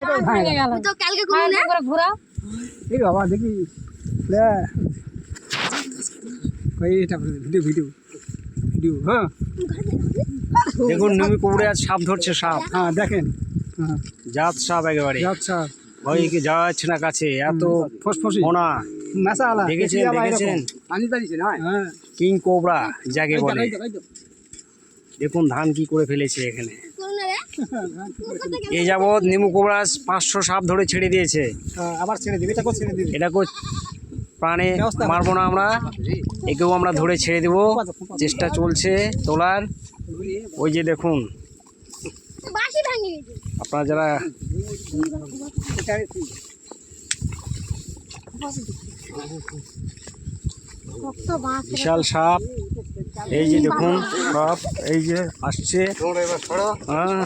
তো কালকে আর করে ঘোরাও। এই বাবা দেখি। লে ওই এটা ভিডিও ভিডিও ভিডিও। হ্যাঁ। দেখুন নিমি কুকুরে আজ সাপ ধরছে সাপ। হ্যাঁ দেখেন। হ্যাঁ। জাত সাপ একেবারে। আচ্ছা ভয় কি যাওয়া যাচ্ছে না কাছে? এত ফসফসি। মোনা। নাসা আলা। দেখেছেন, দেখেছেন? পানি দাঁড়িয়েছে না? হ্যাঁ। কিং কোবরা যাকে বলে। দেখুন ধান কি করে ফেলেছে এখানে। এই যাবৎ নিমু কোবরা পাঁচশো সাপ ধরে ছেড়ে দিয়েছে। হ্যাঁ, আবার ছেড়ে দিবি এটা ছেড়ে দিবি? এটা কো প্রাণে মারবো না আমরা। একেও আমরা ধরে ছেড়ে দেব। চেষ্টা চলছে তোলার। ওই যে দেখুন। আপনারা যারা বিশাল সাপ। এই যে দেখুন সাপ এই যে আসছে। হ্যাঁ।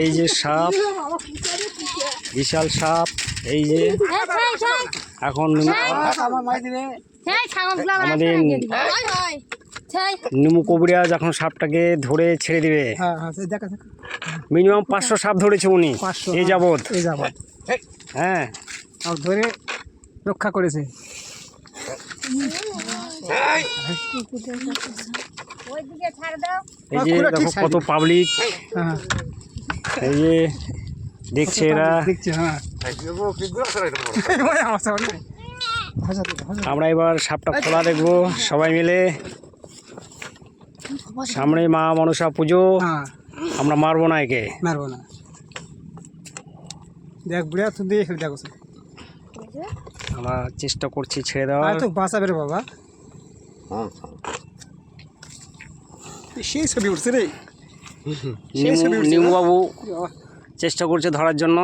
এই যে সাপ, বিশাল সাপ, এই যে এখন আমাদের নিমু কবিরাজ এখন সাপটাকে ধরে ছেড়ে দিবে। মিনিমাম পাঁচশো সাপ ধরেছে উনি এই যাবৎ। হ্যাঁ। ধরে রক্ষা করেছে। এই। যে দেখো কত পাবলিক হ্যাঁ। এই যে দেখছে এরা। হ্যাঁ। আমার এবার সাপটা খোলা দেখব সবাই মিলে। সামনে মা মনসা পুজো। হ্যাঁ। আমরা মারবো না একে। মারবো না। দেখ বুড়িয়া তুই দেখো আমরা চেষ্টা করছি ছেড়ে দেওয়া তো বাঁচাবে রে বাবা। সেই ছবি উঠছে রে। চেষ্টা করছে ধরার জন্য।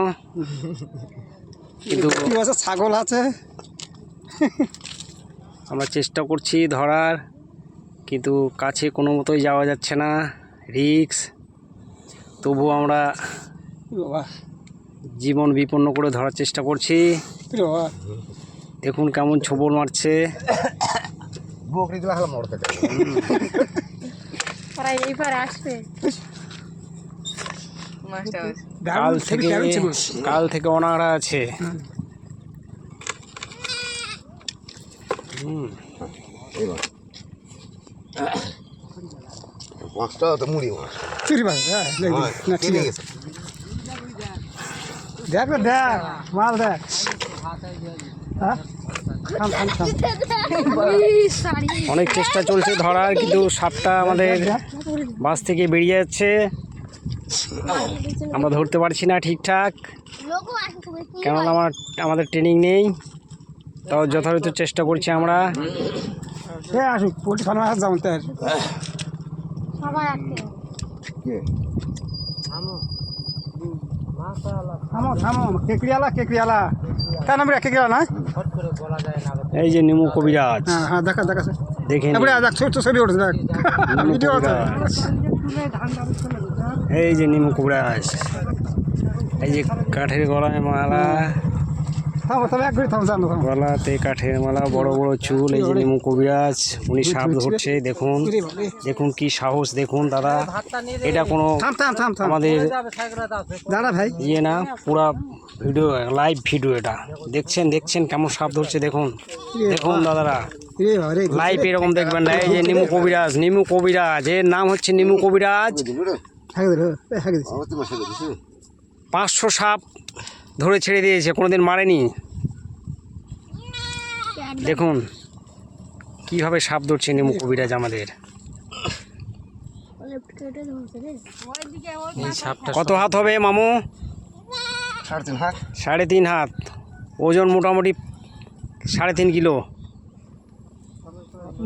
কিন্তু ছাগল আছে? আমরা চেষ্টা করছি ধরার কিন্তু কাছে কোনো মতোই যাওয়া যাচ্ছে না। রিক্স। তবু আমরা জীবন বিপন্ন করে ধরার চেষ্টা করছি। দেখুন কেমন ছোবল মারছে। ওরা এইবার আসবে। কাল দারুণ থেকে কাল থেকে অনাড়া আছে। হুম। মাছটা তো মুড়ি মাছ। চুরি বাস হ্যাঁ দেখ, না ঠিক আছে। গেছে। দেখ দেখ মাল দেখ। হ্যাঁ? অনেক চেষ্টা চলছে ধরার কিন্তু সাপটা আমাদের বাস থেকে বেরিয়ে যাচ্ছে। আমরা ধরতে পারছি না ঠিকঠাক। কেননা আমার আমাদের ট্রেনিং নেই। তাও যথাযথ চেষ্টা করছি আমরা। আসুক থামো থামো কেকড়িয়ালা কেকড়িয়ালা। তার নাম কেকড়িয়ালা না? এই যে নিমু কবিরাজ। হ্যাঁ হ্যাঁ দেখা দেখা দেখে। তারপরে দেখ ছোট ছবি উঠছে দেখ। ভিডিও আছে এই যে নিমু কবিরাজ এই যে কাঠের গলায় মালা গলাতে কাঠের মালা বড় বড় চুল এই যে নিমু কবিরাজ উনি সাপ ধরছে দেখুন। দেখুন কি সাহস দেখুন দাদা। এটা কোনো থাম থাম থাম থাম। আমাদের দাঁড়া ভাই। ইয়ে না পুরা ভিডিও লাইভ ভিডিও এটা। দেখছেন দেখছেন কেমন সাপ ধরছে দেখুন। দেখুন দাদারা। লাইভ এরকম দেখবেন না এই যে নিমু কবিরাজ নিমু কবিরাজ এর নাম হচ্ছে নিমু কবিরাজ। পাঁচশো সাপ। ধরে ছেড়ে দিয়েছে কোনোদিন মারেনি? দেখুন কীভাবে সাপ ধরছে নেমু কবিরাজ আমাদের। কত হাত হবে মামু? সাড়ে তিন হাত। সাড়ে তিন হাত। ওজন মোটামুটি সাড়ে তিন কিলো।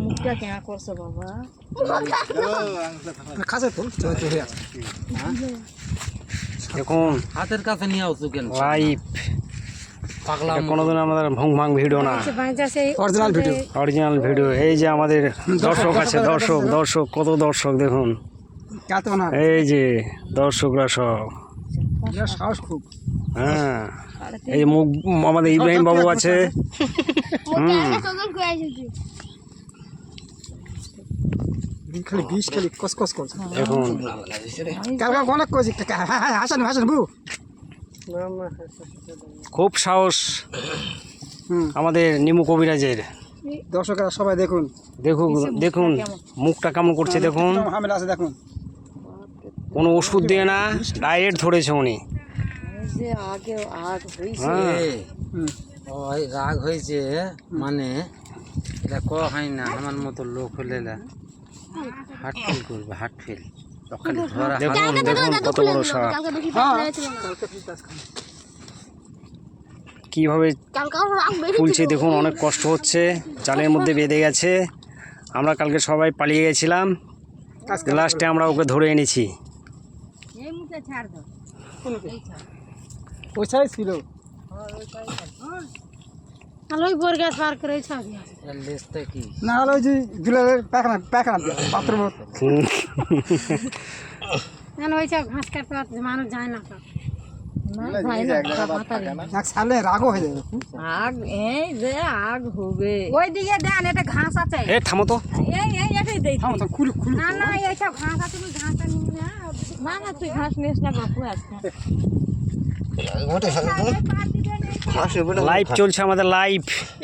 মুখটা কেনা করছ বাবা? দেখুন। হাতের কাছে নিয়ে আসছো কেন? লাইভ পাগলা কোনোদিন আমাদের ভং ভাং ভিডিও না। অরিজিনাল ভিডিও অরিজিনাল ভিডিও এই যে আমাদের দর্শক আছে দর্শক দর্শক কত দর্শক দেখুন। কাতো না। এই যে দর্শকরা সব। সাহস খুব। হ্যাঁ। এই যে মুখ আমাদের ইব্রাহিম বাবু আছে। হুম। খালি বিষ খালি কস কস করছে দেখুন কালকে অনেক কইছি হাসান হাসান বউ খুব সাহস আমাদের নিমু কবিরাজের। দর্শকরা সবাই দেখুন। দেখুন দেখুন মুখটা কেমন করছে দেখুন। হামেলা আছে দেখুন। কোনো ওষুধ দিয়ে না ডায়েট ধরেছে উনি। হ্যাঁ। এ, হুম। ওই রাগ হয়েছে মানে এটা ক হয় না আমার মতো লোক হলে না। হার্ট ফেল করবে হার্ট ফেল। দেখুন দেখুন কত বড় সাপ। হ্যাঁ। কীভাবে ফুলছে দেখুন অনেক কষ্ট হচ্ছে জালের মধ্যে বেঁধে গেছে। আমরা কালকে সবাই পালিয়ে গেছিলাম। লাস্টে আমরা ওকে ধরে এনেছি। এই মুখে ছাড় দাও ওইটাই ছিল? তাহলে ওই বোর গাছ পার করে না হলে ওই যে দুলারের পায়খানা পায়খানা বাথরুম হুম। ওই সব ঘাস কাটতে মানুষ যায় না তো। থামো তো। এই এই এটাই দেই। তো খুলে খুলে না না ঘাস না। না না নিস না বাপু আজকে। লাইভ চলছে আমাদের লাইভ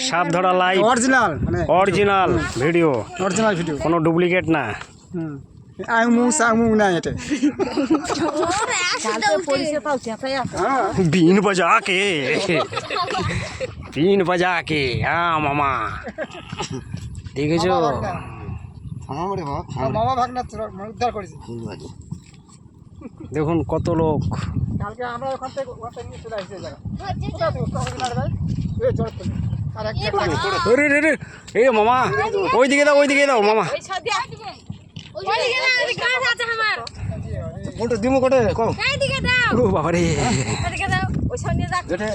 সাপ ধরা লাইভ অরিজিনাল মানে অরিজিনাল ভিডিও অরিজিনাল ভিডিও কোনো ডুপ্লিকেট না হুম আঙমু সাঙমু না এটা কালকে পরিষে পাও চেতাই আছে হ্যাঁ बीन बजा के बीन बजा के हाँ मामा দেখেছো আমারে বাবা আর মামা ভাগনা তোরা উদ্ধার করেছে দেখুন কত লোক। কালকে আমরা ওখান থেকে ওখান থেকে চলে আসছি জায়গা এই মামা ওই দিকে দাও ওই দিকে দাও মামা। কোনটা দিমু কোটে কম ও বাবা রে এদিকে দাও ওই সব নিয়ে যাক জেঠে।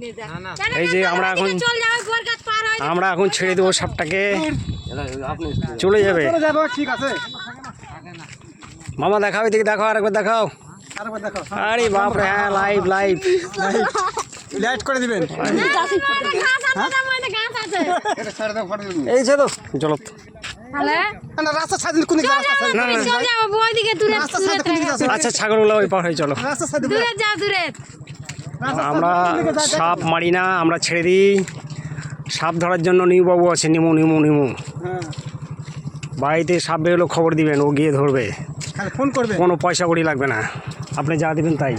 নিয়ে যাক না না এই যে আমরা এখন আমরা এখন ছেড়ে দেবো সাপটাকে। আপনি চলে যাবে ঠিক আছে। মামা দেখাও এদিকে দেখাও আরেকবার দেখাও। আরেকবার দেখো আরে বাপ রে হ্যাঁ লাইভ লাইভ লাইট করে দিবেন। দিমু এই যে তো চলো। রাস্তা কোন আচ্ছা ছাগলগুলো ওই পার হয়ে চলো আমরা সাপ মারি না আমরা ছেড়ে দিই। সাপ ধরার জন্য নিউ বাবু আছে নিমু নিমু নিমু। হ্যাঁ। বাড়িতে সাপ বেরোলো খবর দিবেন ও গিয়ে ধরবে। ফোন করবে? কোনো পয়সা কড়ি লাগবে না। আপনি যা দিবেন তাই।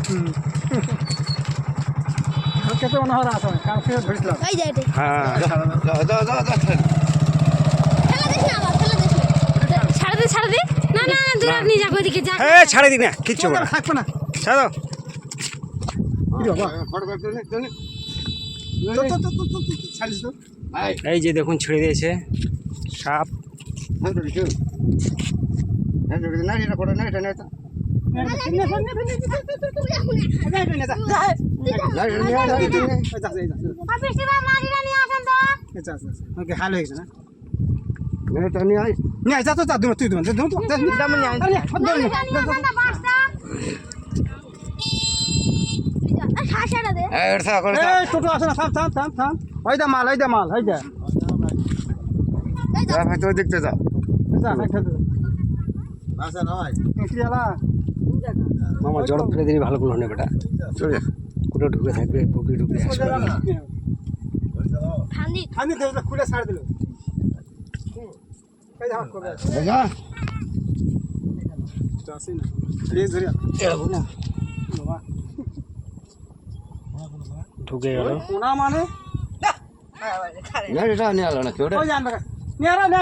হয় হ্যাঁ। ছাড়ে দে ছাড়ে দে। না দূরে যা। ছাড়ে দিন না কিচ্ছু না। থাকবে না। ছাড়ো এই যে দেখুন ছেড়ে দিয়েছে। সাপ। হ্যাঁ তো দিছো হ্যাঁ তো না এটা ফটো না এটা না তো না এটা নিয়ে বেশিবার মারিরা নিয়ে আসেন তো ওকে হাল হয়ে গেছে না না এটা নিয়ে আই নিয়ে যা তো যা দূর তুই দূর যা দূর যা দাম নিয়ে আয় মারিরা নিয়ে আসেন তো বাসটা শাসাটা দে এই এটা করে এই টোটো আসে না থাম থাম থাম থাম ওই দা মাল ওই দা মাল ওই দা যা ভাই তো দেখতে যাও মামা জল ফেলে দিলে ভালো করে বেটা। চলে। কুটো ঢুকে থাকবে পুকুরে ঢুকে আসবে। খুলে ছাড় দিল। ঢুকে গেল। মানে? না এটা নিয়ে আলো না কেউ নিয়ে আরা না